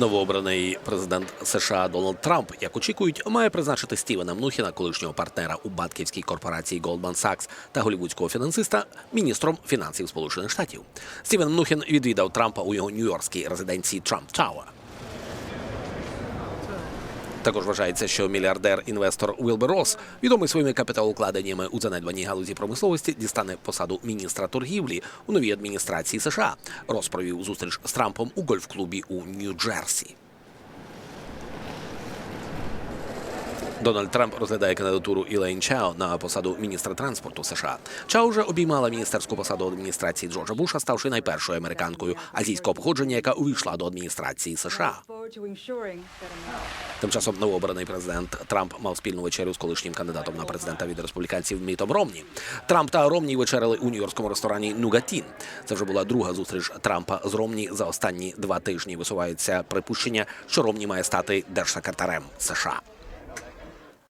Новообраний президент США Дональд Трамп, як очікують, має призначити Стівена Мнухіна, колишнього партнера у банківській корпорації Goldman Sachs та голівудського фінансиста, міністром фінансів Сполучених Штатів. Стівен Мнухін відвідав Трампа у його нью-йоркській резиденції Трамп Тауер. Також вважається, що мільярдер-інвестор Уілбер Росс, відомий своїми капіталоукладеннями у занедбаній галузі промисловості, дістане посаду міністра торгівлі у новій адміністрації США. Росс провів зустріч з Трампом у гольф-клубі у Нью-Джерсі. Дональд Трамп розглядає кандидатуру Ілейн Чао на посаду міністра транспорту США. Чао вже обіймала міністерську посаду адміністрації Джорджа Буша, ставши найпершою американкою азійського походження, яка увійшла до адміністрації США. Тим часом новообраний президент Трамп мав спільну вечерю з колишнім кандидатом на президента від республіканців Мітом Ромні. Трамп та Ромні вечеряли у нью-йоркському ресторані Нугатін. Це вже була друга зустріч Трампа з Ромні за останні два тижні. Висуваються припущення, що Ромні має стати держсекретарем США.